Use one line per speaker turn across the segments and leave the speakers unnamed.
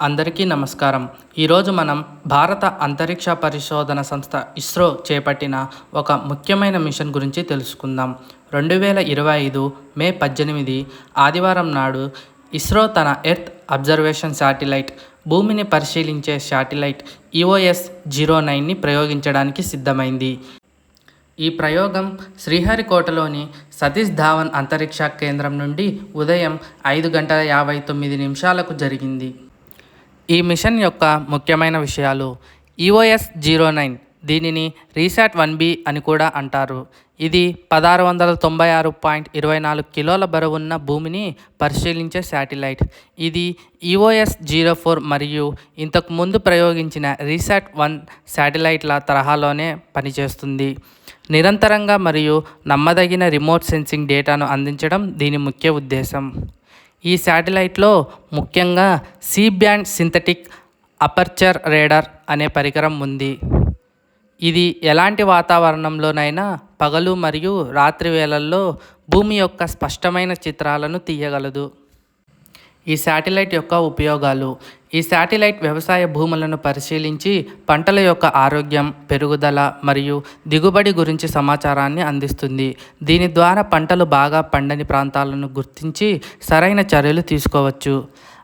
అందరికీ నమస్కారం. ఈరోజు మనం భారత అంతరిక్ష పరిశోధన సంస్థ ఇస్రో చేపట్టిన ఒక ముఖ్యమైన మిషన్ గురించి తెలుసుకుందాం. రెండు వేల ఇరవై ఐదు మే పద్దెనిమిది ఆదివారం నాడు ఇస్రో తన ఎర్త్ అబ్జర్వేషన్ శాటిలైట్ భూమిని పరిశీలించే శాటిలైట్ ఈఓఎస్ జీరో నైన్ని ప్రయోగించడానికి సిద్ధమైంది. ఈ ప్రయోగం శ్రీహరికోటలోని సతీష్ ధావన్ అంతరిక్ష కేంద్రం నుండి ఉదయం ఐదు గంటల యాభై తొమ్మిది నిమిషాలకు జరిగింది. ఈ మిషన్ యొక్క ముఖ్యమైన విషయాలు ఈఓఎస్ జీరో నైన్ దీనిని రీసాట్ వన్ బి అని కూడా అంటారు. ఇది పదహారు వందల తొంభై ఆరు పాయింట్ ఇరవై నాలుగు కిలోల బరువున్న భూమిని పరిశీలించే శాటిలైట్. ఇది ఈఓఎస్ జీరో ఫోర్ మరియు ఇంతకు ముందు ప్రయోగించిన రీసాట్ వన్ శాటిలైట్ల తరహాలోనే పనిచేస్తుంది. నిరంతరంగా మరియు నమ్మదగిన రిమోట్ సెన్సింగ్ డేటాను అందించడం దీని ముఖ్య ఉద్దేశం. ఈ శాటిలైట్లో ముఖ్యంగా C band synthetic aperture radar అనే పరికరం ఉంది. ఇది ఎలాంటి వాతావరణంలోనైనా పగలు మరియు రాత్రి వేళల్లో భూమి యొక్క స్పష్టమైన చిత్రాలను తీయగలదు. ఈ శాటిలైట్ యొక్క ఉపయోగాలు ఈ శాటిలైట్ వ్యవసాయ భూములను పరిశీలించి పంటల యొక్క ఆరోగ్యం పెరుగుదల మరియు దిగుబడి గురించి సమాచారాన్ని అందిస్తుంది. దీని ద్వారా పంటలు బాగా పండని ప్రాంతాలను గుర్తించి సరైన చర్యలు తీసుకోవచ్చు.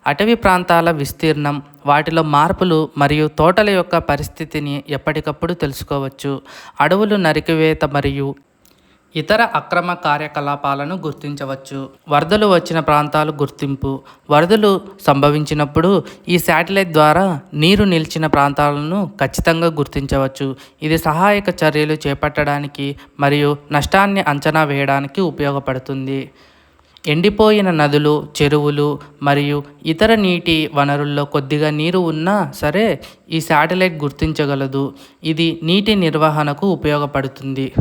అటవీ ప్రాంతాల విస్తీర్ణం వాటిలో మార్పులు మరియు తోటల యొక్క పరిస్థితిని ఎప్పటికప్పుడు తెలుసుకోవచ్చు. అడవులు నరికివేత మరియు ఇతర అక్రమ కార్యకలాపాలను గుర్తించవచ్చు. వరదలు వచ్చిన ప్రాంతాలు గుర్తింపు. వరదలు సంభవించినప్పుడు ఈ శాటిలైట్ ద్వారా నీరు నిలిచిన ప్రాంతాలను ఖచ్చితంగా గుర్తించవచ్చు. ఇది సహాయక చర్యలు చేపట్టడానికి మరియు నష్టాన్ని అంచనా వేయడానికి ఉపయోగపడుతుంది. ఎండిపోయిన నదులు చెరువులు మరియు ఇతర నీటి వనరుల్లో కొద్దిగా నీరు ఉన్నా సరే ఈ శాటిలైట్ గుర్తించగలదు. ఇది నీటి నిర్వహణకు ఉపయోగపడుతుంది.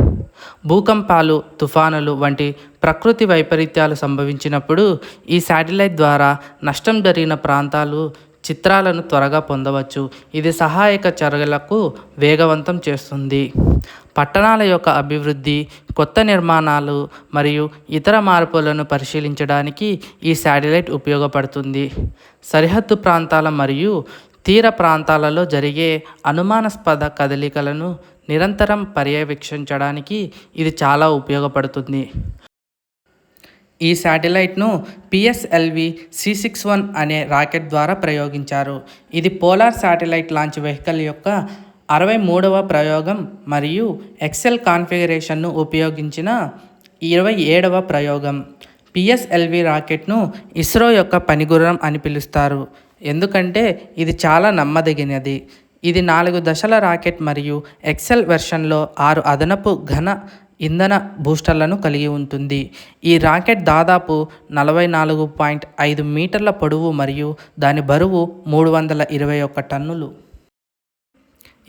భూకంపాలు తుఫానులు వంటి ప్రకృతి వైపరీత్యాలు సంభవించినప్పుడు ఈ శాటిలైట్ ద్వారా నష్టం జరిగిన ప్రాంతాలు చిత్రాలను త్వరగా పొందవచ్చు. ఇది సహాయక చర్యలకు వేగవంతం చేస్తుంది. పట్టణాల యొక్క అభివృద్ధి కొత్త నిర్మాణాలు మరియు ఇతర మార్పులను పరిశీలించడానికి ఈ శాటిలైట్ ఉపయోగపడుతుంది. సరిహద్దు ప్రాంతాల మరియు తీర ప్రాంతాలలో జరిగే అనుమానాస్పద కదలికలను నిరంతరం పర్యవేక్షించడానికి ఇది చాలా ఉపయోగపడుతుంది. ఈ శాటిలైట్ను పిఎస్ఎల్వి సి సిక్స్ వన్ అనే రాకెట్ ద్వారా ప్రయోగించారు. ఇది పోలార్ శాటిలైట్ లాంచ్ వెహికల్ యొక్క అరవై మూడవ ప్రయోగం మరియు ఎక్సెల్ కాన్ఫిగరేషన్ను ఉపయోగించిన ఇరవై ఏడవ ప్రయోగం. పిఎస్ఎల్వి రాకెట్ను ఇస్రో యొక్క పనిగుర్రం అని పిలుస్తారు. ఎందుకంటే ఇది చాలా నమ్మదగినది. ఇది నాలుగు దశల రాకెట్ మరియు ఎక్సెల్ వెర్షన్లో ఆరు అదనపు ఘన ఇంధన బూస్టర్లను కలిగి ఉంటుంది. ఈ రాకెట్ దాదాపు నలభై నాలుగు పాయింట్ ఐదు మీటర్ల పొడవు మరియు దాని బరువు మూడు వందల ఇరవై ఒక్క టన్నులు.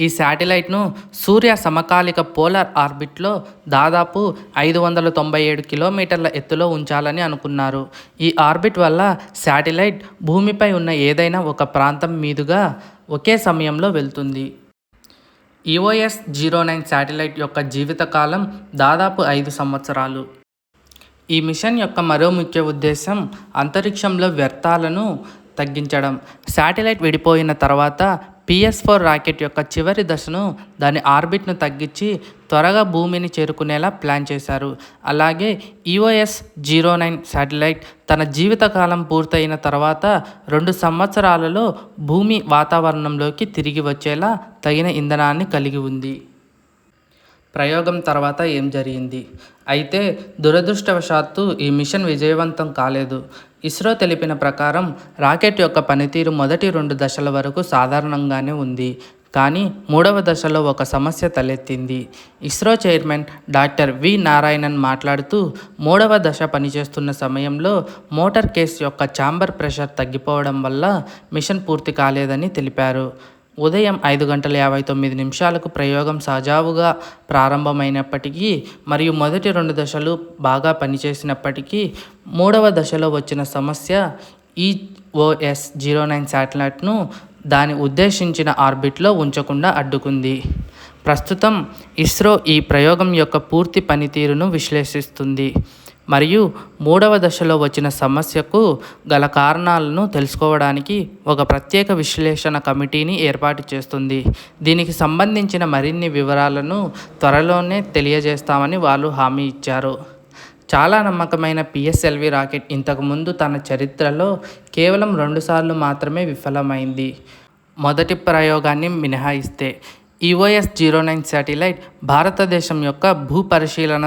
ఈ శాటిలైట్ను సూర్య సమకాలిక పోలార్ ఆర్బిట్లో దాదాపు ఐదు వందల తొంభై ఏడు కిలోమీటర్ల ఎత్తులో ఉంచాలని అనుకున్నారు. ఈ ఆర్బిట్ వల్ల శాటిలైట్ భూమిపై ఉన్న ఏదైనా ఒక ప్రాంతం మీదుగా ఒకే సమయంలో వెళ్తుంది. ఈఓఎస్ జీరో నైన్ శాటిలైట్ యొక్క జీవితకాలం దాదాపు ఐదు సంవత్సరాలు. ఈ మిషన్ యొక్క మరో ముఖ్య ఉద్దేశం అంతరిక్షంలో వ్యర్థాలను తగ్గించడం. శాటిలైట్ విడిపోయిన తర్వాత పిఎస్ ఫోర్ రాకెట్ యొక్క చివరి దశను దాని ఆర్బిట్ను తగ్గించి త్వరగా భూమిని చేరుకునేలా ప్లాన్ చేశారు. అలాగే ఈఓఎస్ జీరో నైన్ శాటిలైట్ తన జీవితకాలం పూర్తయిన తర్వాత రెండు సంవత్సరాలలో భూమి వాతావరణంలోకి తిరిగి వచ్చేలా తగిన ఇంధనాన్ని కలిగి ఉంది. ప్రయోగం తర్వాత ఏం జరిగింది? అయితే దురదృష్టవశాత్తు ఈ మిషన్ విజయవంతం కాలేదు. ఇస్రో తెలిపిన ప్రకారం రాకెట్ యొక్క పనితీరు మొదటి రెండు దశల వరకు సాధారణంగానే ఉంది. కానీ మూడవ దశలో ఒక సమస్య తలెత్తింది. ISRO chairman doctor V Narayanan మాట్లాడుతూ మూడవ దశ పనిచేస్తున్న సమయంలో మోటార్ కేస్ యొక్క ఛాంబర్ ప్రెషర్ తగ్గిపోవడం వల్ల మిషన్ పూర్తి కాలేదని తెలిపారు. ఉదయం ఐదు గంటల యాభై తొమ్మిది నిమిషాలకు ప్రయోగం సజావుగా ప్రారంభమైనప్పటికీ మరియు మొదటి రెండు దశలు బాగా పనిచేసినప్పటికీ మూడవ దశలో వచ్చిన సమస్య ఈఓఎస్ జీరో నైన్ శాటిలైట్ను దాని ఉద్దేశించిన ఆర్బిట్లో ఉంచకుండా అడ్డుకుంది. ప్రస్తుతం ఇస్రో ఈ ప్రయోగం యొక్క పూర్తి పనితీరును విశ్లేషిస్తుంది. మరియు మూడవ దశలో వచ్చిన సమస్యకు గల కారణాలను తెలుసుకోవడానికి ఒక ప్రత్యేక విశ్లేషణ కమిటీని ఏర్పాటు చేస్తుంది. దీనికి సంబంధించిన మరిన్ని వివరాలను త్వరలోనే తెలియజేస్తామని వాళ్ళు హామీ ఇచ్చారు. చాలా నమ్మకమైన పిఎస్ఎల్వి రాకెట్ ఇంతకుముందు తన చరిత్రలో కేవలం రెండుసార్లు మాత్రమే విఫలమైంది. మొదటి ప్రయోగాన్ని మినహాయిస్తే ఈఓఎస్ జీరో నైన్ శాటిలైట్ భారతదేశం యొక్క భూ పరిశీలన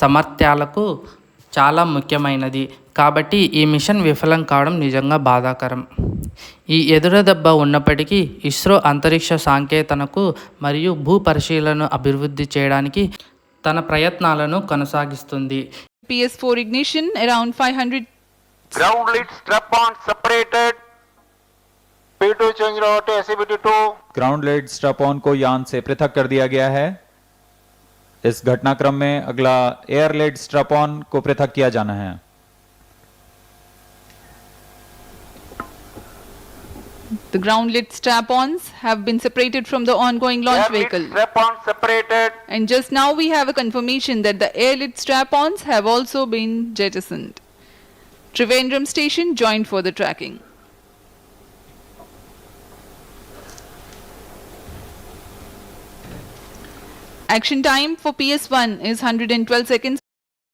సామర్థ్యాలకు చాలా ముఖ్యమైనది కాబట్టి ఈ మిషన్ విఫలం కావడం నిజంగా బాధాకరం ఈ ఎదురుదెబ్బ ఉన్నప్పటికీ ఇస్రో అంతరిక్ష సాంకేతనకు మరియు భూ పరిశీలనను అభివృద్ధి చేయడానికి తన ప్రయత్నాలను కొనసాగిస్తుంది
PS4 ignition around 500
Ground lead strap on separated. P2 change over to SCBT2.
Ground lead strap on को यान से पृथक कर दिया गया है इस घटनाक्रम में अगला एयर लेड स्ट्रप को पृथक किया जाना है
the ground lit strap-ons have been separated from the ongoing launch
Air
vehicle.
strap on separated.
And just now we have a confirmation that the air lit strap-ons have also been jettisoned. Trivandrum station joined for the tracking. Action time for PS1 is 112 seconds